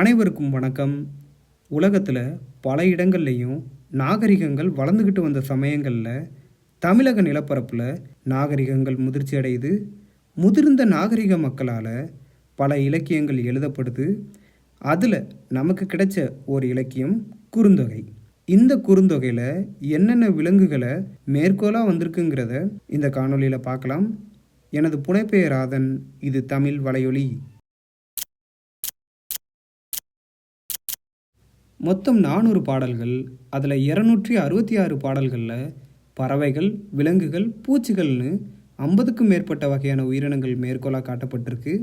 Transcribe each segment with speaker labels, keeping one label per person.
Speaker 1: அனைவருக்கும் வணக்கம். உலகத்தில் பல இடங்கள்லையும் நாகரிகங்கள் வளர்ந்துக்கிட்டு வந்த சமயங்களில் தமிழக நிலப்பரப்பில் நாகரிகங்கள் முதிர்ச்சி அடையுது. முதிர்ந்த நாகரிக மக்களால் பல இலக்கியங்கள் எழுதப்படுது. அதில் நமக்கு கிடைச்ச ஒரு இலக்கியம் குறுந்தொகை. இந்த குறுந்தொகையில் என்னென்ன விலங்குகளை மேற்கோளாக வந்திருக்குங்கிறத இந்த காணொளியில் பார்க்கலாம். எனது புனைப்பெயர் ஆதன் இது தமிழ் வலையொலி. மொத்தம் நானூறு பாடல்கள் அதில் இரநூற்றி அறுபத்தி ஆறு பாடல்களில் பறவைகள் விலங்குகள் பூச்சிகள்னு ஐம்பதுக்கும் மேற்பட்ட வகையான உயிரினங்கள் மேற்கோளாக காட்டப்பட்டிருக்கு.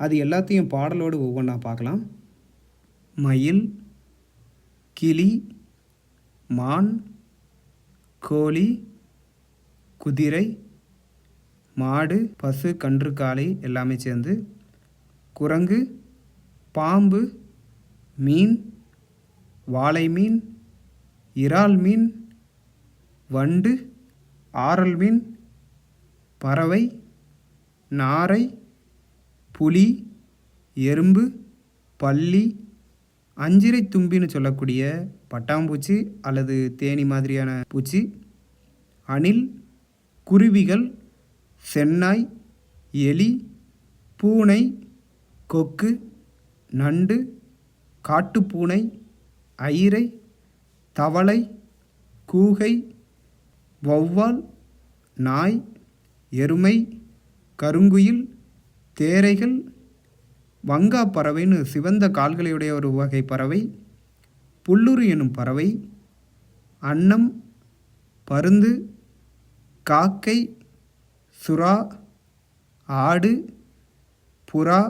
Speaker 1: அது எல்லாத்தையும் பாடலோடு ஒவ்வொன்றா பார்க்கலாம். மயில் கிளி மான் கோழி குதிரை மாடு பசு கன்று காளை எல்லாமே சேர்ந்து குரங்கு பாம்பு மீன் வாளை மீன் இறால் மீன் வண்டு ஆரல் மீன் பறவை நாரை புலி எறும்பு பள்ளி அஞ்சிரை தும்பின்னு சொல்லக்கூடிய பட்டாம்பூச்சி அல்லது தேனி மாதிரியான பூச்சி அணில் குருவிகள் சென்னாய் எலி பூனை கொக்கு நண்டு காட்டுப்பூனை ஐரை தவளை கூகை வௌவால் நாய் எருமை கருங்குயில் தேரைகள் வங்கா பறவைன்னு சிவந்த கால்களையுடைய ஒரு வகை பறவை புல்லுரு எனும் பறவை அன்னம் பருந்து காக்கை சுறா ஆடு புறா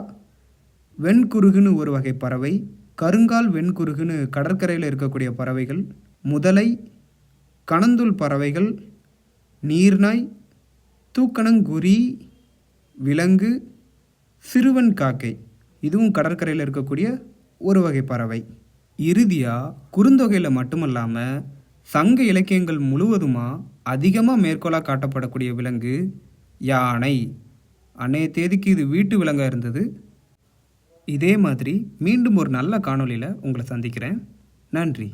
Speaker 1: வெண்குருகுன்னு ஒரு வகை பறவை கருங்கால் வெண்குருகுன்னு கடற்கரையில் இருக்கக்கூடிய பறவைகள் முதலை கணந்துள் பறவைகள் நீர்நாய் தூக்கணங்குரி விலங்கு சிறுவன் காக்கை. இதுவும் கடற்கரையில் இருக்கக்கூடிய ஒரு வகை பறவை. இறுதியாக குறுந்தொகையில் மட்டுமல்லாமல் சங்க இலக்கியங்கள் முழுவதுமாக அதிகமாக மேற்கோளாக காட்டப்படக்கூடிய விலங்கு யானை. அன்னைய தேதிக்கு இது வீட்டு விலங்காக இருந்தது. இதே மாதிரி மீண்டும் ஒரு நல்ல காணொளியில் உங்களை சந்திக்கிறேன். நன்றி.